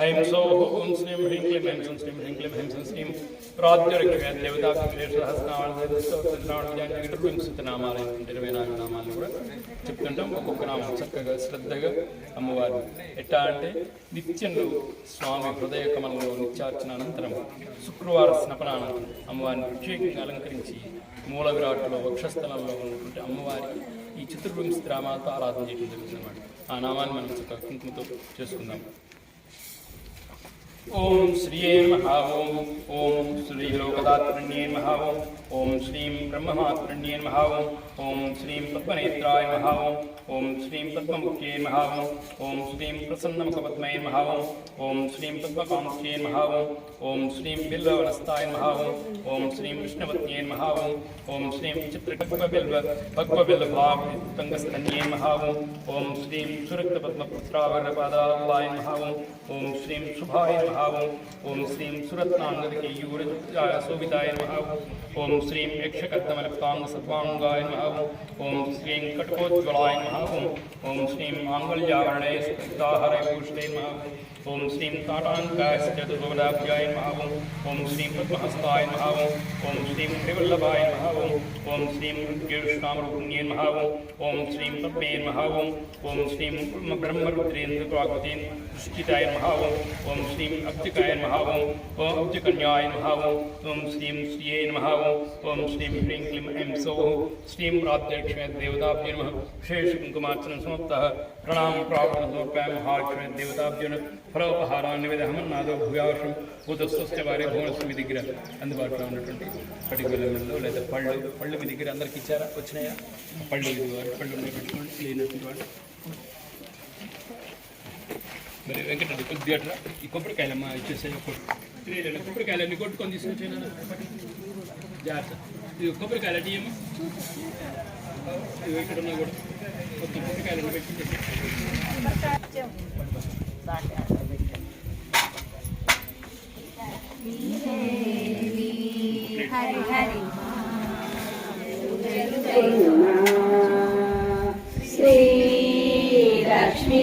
ఐం సో ఓం శ్రీం హ్రీం క్లీం హ్రీం సం శ్రీం హ్రీం క్లీం హ్రీం సం శ్రీం ప్రాద్యురక్య దేవతాభ్యమేషహస్రనామాలయం ఇరవై నాలుగు నామాలను కూడా చెప్తుంటాం ఒక్కొక్క నామం చక్కగా శ్రద్ధగా అమ్మవారు ఎట్లా అంటే నిత్యంలో స్వామి హృదయ కమలంలో నిత్యార్చన అనంతరం శుక్రవార స్నపనానంతరం అమ్మవారిని ప్రత్యేకంగా అలంకరించి మూల విరాట్లో వక్షస్థలంలో ఉన్నటువంటి అమ్మవారికి ఈ చిత్రభూమి స్థిరామాలతో ఆరాధన చేయడం జరుగుతుందన్నమాట ఆ నామాన్ని మనం కుంకుమతో చేసుకుందాం ॐ श्रीये महा ॐ श्रीलोकदात्मन्ये महा ॐ ओम श्री ब्रह्ममातृण्ये महाव ओम श्री पद्मनेत्राय महाव ओम श्री पद्ममुख्ये महाव ओम श्रीं प्रसन्नमुखपद्मये महाव ओम श्री पद्मकाङ्क्षे महाव ओम श्रीं बिल्ववनस्ताय महाव ओम श्री विष्णुपत्न्ये महाव ओम श्री चित्रकल्पबिल्व भगवबिल्भावतङ्गस्तन्ये नमः ओम श्रीं सुरक्तपद्मपुत्रावरपादालाय महाव ओम श्री शुभाय महाव ओम श्रीं सुरत्नाङ्गदकेयूरशोभिताय नमः ओम श्रीं यक्षकद्मलप्ताङ्गसत्वाङ्गाय नमः ॐ श्रीं कटकोज्ज्वलाय नमः ॐ श्रीं माङ्गल्यावर्णये सुताहरे पुष्टे ओम श्रीं ताटाङ्काश्चतुर्भुवनाभ्याय महावं ओम। श्रीं पद्महस्ताय महावं ओम। श्रीं त्रिवल्लभाय महावं ओम। श्रीं मृत्युष्णामरुपुण्ये महावं ओम। श्रीं पद्मे महावं ओम। श्रीं ब्रह्मरुद्रेन्द्रप्राकृतेन श्रिताय महावं ओम। श्रीं अब्जकाय महावं ओम। अब्जकन्याय महावं ओम। श्रीं श्रिये महावं ओम। श्रीं ह्रीं क्लीं ऐं सौः श्रीं प्रात्यक्ष्मे देवताभ्यो नमः शेषकुङ्कुमार्चनसमाप्तः प्रणाम प्रार्थना समर्पयामि देवताभ्यो नमः ఓం శ్రీం హ్రీం క్లీం ఐం వారి భువనస్సు మీ దగ్గర అందుబాటులో ఉన్నటువంటి పటికలలో లేదా పళ్ళు పళ్ళు మీ దగ్గర అందరికి ఇచ్చారా? వచ్చినాయా? పళ్ళు ఇది పళ్ళు ఉన్నాయి పెట్టుకోండి లేనటువంటి వాడు. మరి వెంకటరెడ్డి కొద్దిగా అట్లా ఈ కొబ్బరికాయలమ్మ ఇచ్చేసాయి ఒక్కటి కొబ్బరికాయలన్నీ కొట్టుకొని తీసుకొచ్చాను జాగ్రత్త. ఇది కొబ్బరికాయలు అంటే ఏమో ఇవి ఇక్కడ ఉన్నాయి కూడా. మొత్తం కొబ్బరికాయలు పెట్టి శ్రీ లక్ష్మీ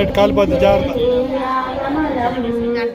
ప్లేట్ కాలిపోద్ది జాగ్రత్త గంట